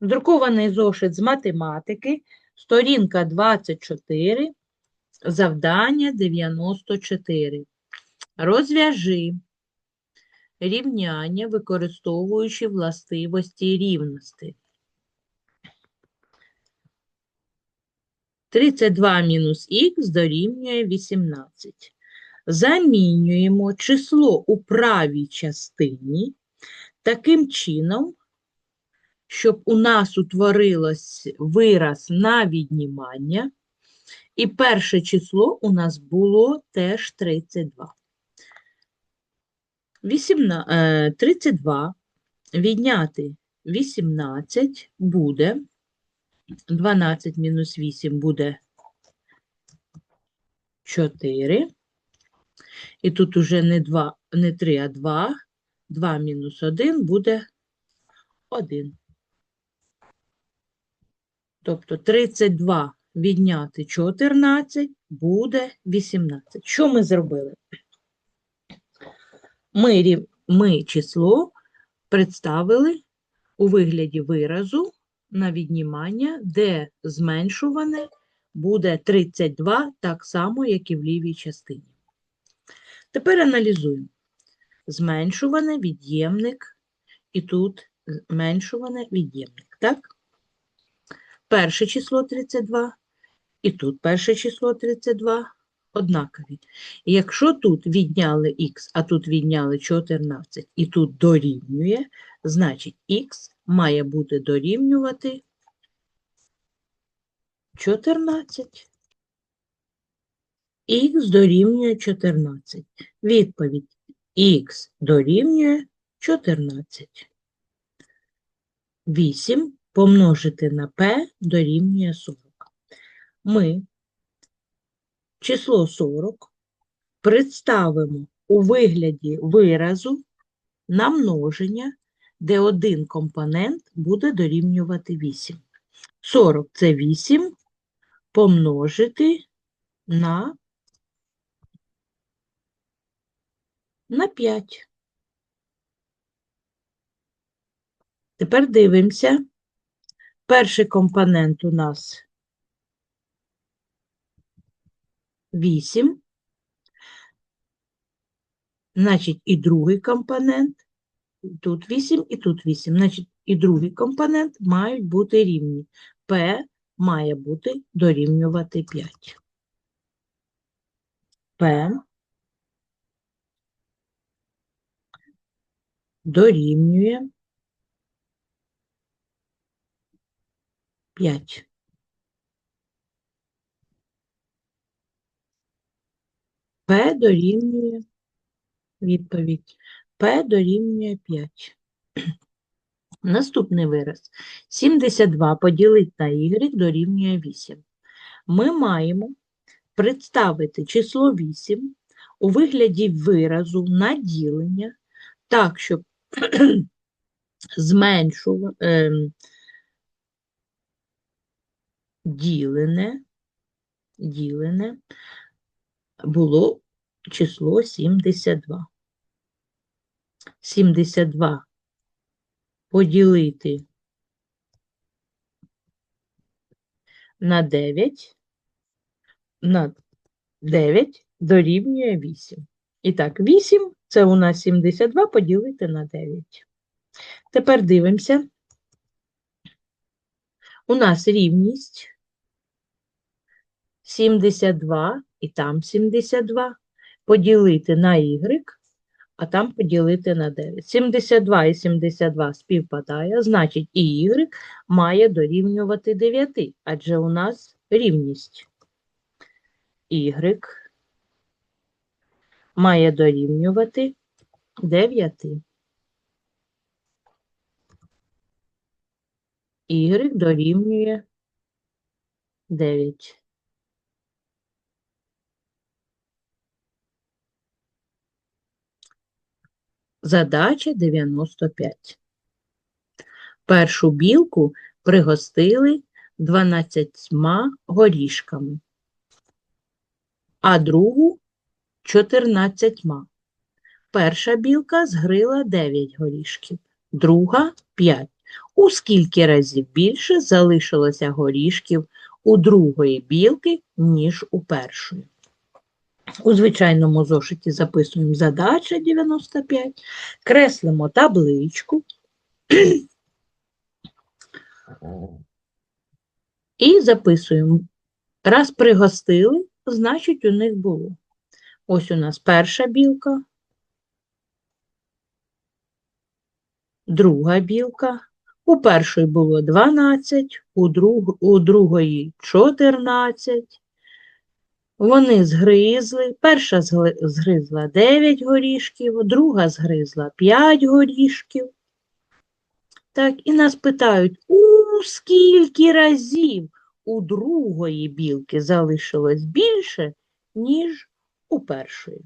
Друкований зошит з математики, сторінка 24, завдання 94. Розв'яжи рівняння, використовуючи властивості рівності. 32 мінус х дорівнює 18. Замінюємо число у правій частині таким чином, щоб у нас утворилось вираз на віднімання, і перше число у нас було теж 32. 18, е, 32 відняти 18 буде 12 мінус 8 буде 4. І тут уже не 2, не 3, а 2. 2 мінус 1 буде 1. Тобто 32 відняти 14 буде 18. Що ми зробили? Ми, ми число представили у вигляді виразу на віднімання, де зменшуване буде 32, так само, як і в лівій частині. Тепер аналізуємо. Зменшуване від'ємник, і тут зменшуване від'ємник, так? Перше число 32, і тут перше число 32 однакові. Якщо тут відняли х, а тут відняли 14, і тут дорівнює, значить х має бути дорівнювати 14. Х дорівнює 14. Відповідь х дорівнює 14. 8 помножити на p дорівнює 40. Ми число 40 представимо у вигляді виразу на множення, де один компонент буде дорівнювати 8. 40 – це 8 помножити на, на 5. Тепер дивимося. Перший компонент у нас 8. Значить, і другий компонент, тут 8 і тут 8. Значить, і другий компонент мають бути рівні. P має бути дорівнювати 5. P дорівнює 5. P дорівнює відповідь. P дорівнює 5. Наступний вираз. 72 поділити на y дорівнює 8. Ми маємо представити число 8 у вигляді виразу на ділення так, щоб зменшува, ем, ділене, ділене було число 72. 72 поділити на 9, на 9 дорівнює 8. І так, 8 – це у нас 72 поділити на 9. Тепер дивимося. У нас рівність 72 і там 72 поділити на y, а там поділити на 9. 72 і 72 співпадає, значить і y має дорівнювати 9, адже у нас рівність. y має дорівнювати 9. Y дорівнює 9. Задача 95. Першу білку пригостили 12 горішками, а другу 14. Перша білка згрила 9 горішків, друга 5. У скільки разів більше залишилося горішків у другої білки, ніж у першої? У звичайному зошиті записуємо задача 95, креслимо табличку і записуємо. Раз пригостили, значить у них було. Ось у нас перша білка, друга білка. У першої було 12, у, друг, у другої 14. Вони згризли. Перша згризла 9 горішків, друга згризла 5 горішків. Так, і нас питають, у скільки разів у другої білки залишилось більше, ніж у першої.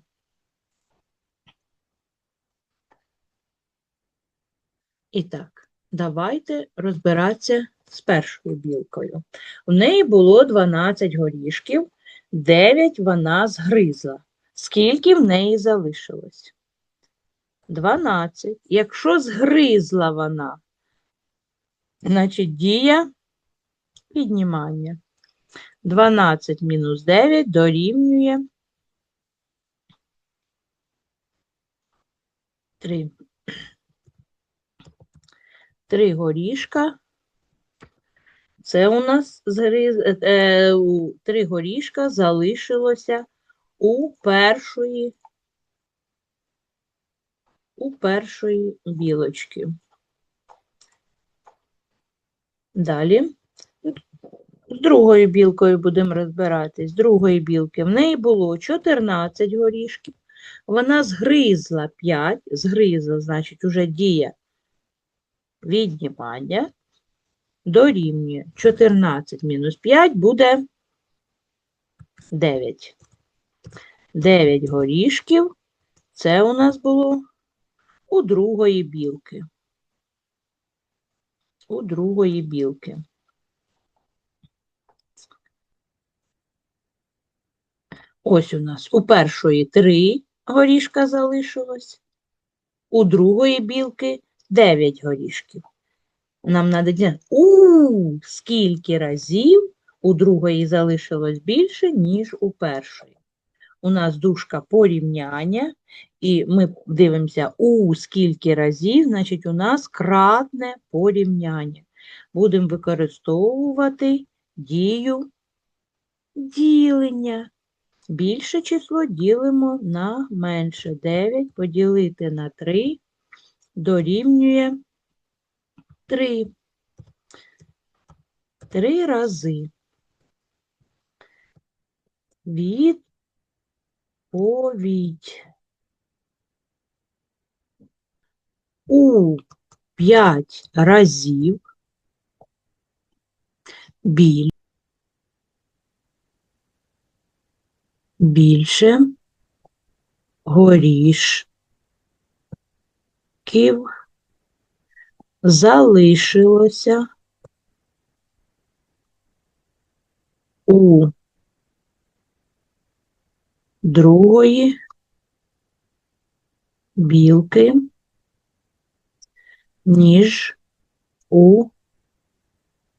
І так, давайте розбиратися з першою білкою. У неї було 12 горішків, 9 вона згризла. Скільки в неї залишилось? 12. Якщо згризла вона, значить дія піднімання. 12 мінус 9 дорівнює 3. 3 горішка. Це у нас е, е, три горішка залишилося у першої у першої білочки. Далі з другою білкою будемо розбиратись. З другої білки в неї було 14 горішків. Вона згризла 5, згризла, значить, уже дія віднімання дорівнює 14 мінус 5 буде 9. 9 горішків. Це у нас було у другої білки. У другої білки. Ось у нас у першої 3 горішка залишилось, у другої білки 9 горішків. Нам треба дізнати, у скільки разів у другої залишилось більше, ніж у першої. У нас дужка порівняння, і ми дивимося, у скільки разів, значить, у нас кратне порівняння. Будемо використовувати дію ділення. Більше число ділимо на менше. 9 поділити на 3 дорівнює 3. Три рази. Відповідь. У 5 разів біль. більше горішків залишилося у другої білки, ніж у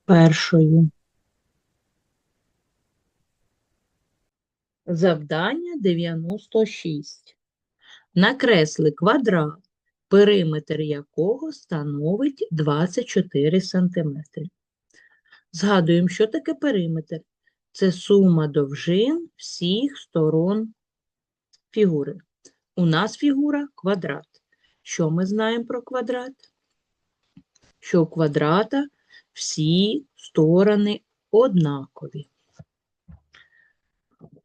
першої. Завдання 96. Накресли квадрат, периметр якого становить 24 см. Згадуємо, що таке периметр. Це сума довжин всіх сторон фігури. У нас фігура квадрат. Що ми знаємо про квадрат? Що у квадрата всі сторони однакові.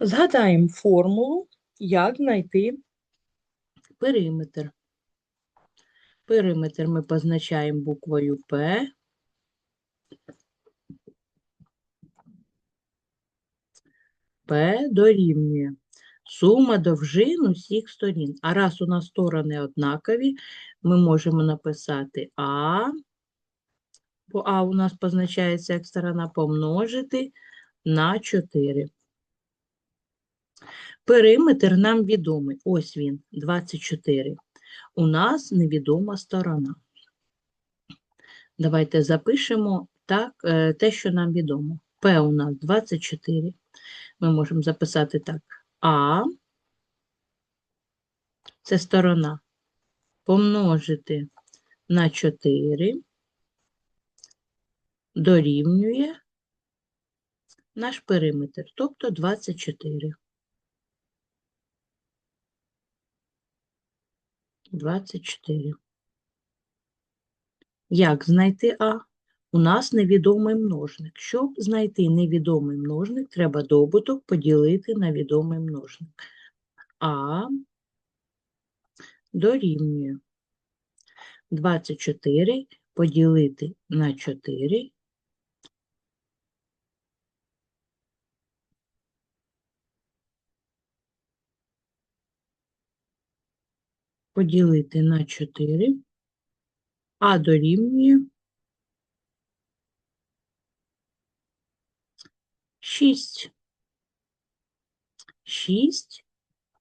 Згадаємо формулу, як знайти периметр. Периметр ми позначаємо буквою П. П дорівнює сума довжин усіх сторін. А раз у нас сторони однакові, ми можемо написати А, бо А у нас позначається як сторона помножити на 4. Периметр нам відомий. Ось він, 24. У нас невідома сторона. Давайте запишемо так, е, те, що нам відомо. П у нас 24. Ми можемо записати так. А це сторона. Помножити на 4 дорівнює наш периметр, тобто 24. 24. Як знайти А? У нас невідомий множник. Щоб знайти невідомий множник, треба добуток поділити на відомий множник. А дорівнює 24 поділити на 4 поділити на 4, а дорівнює 6. 6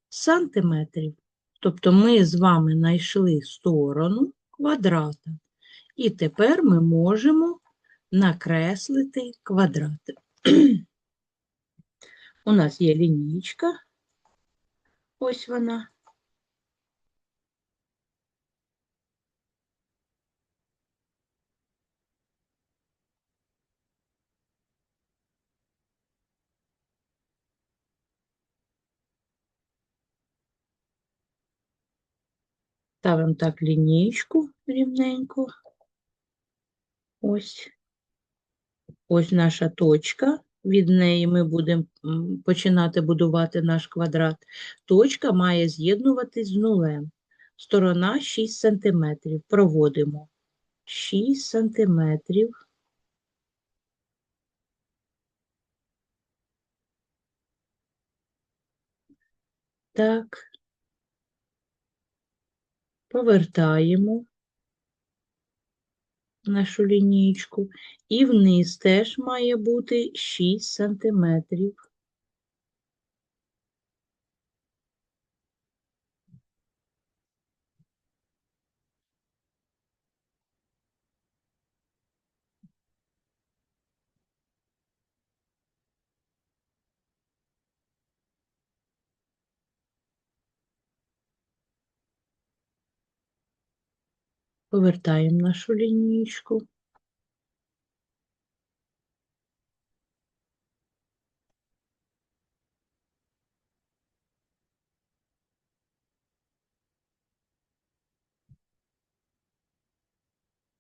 сантиметрів. Тобто ми з вами знайшли сторону квадрата. І тепер ми можемо накреслити квадрати. У нас є лінійка, ось вона. Ставимо так лінійку рівненько. Ось. Ось наша точка. Від неї ми будемо починати будувати наш квадрат. Точка має з'єднуватись з нулем. Сторона 6 см. Проводимо 6 см. Так, повертаємо нашу лінійку, і вниз теж має бути 6 сантиметрів. Повертаємо нашу лінійку.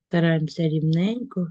Стараємося рівненько.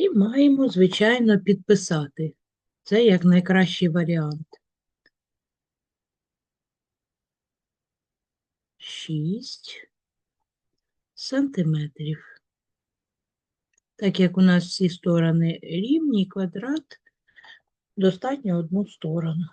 І маємо, звичайно, підписати. Це як найкращий варіант. 6 сантиметрів. Так як у нас всі сторони рівні, квадрат достатньо одну сторону.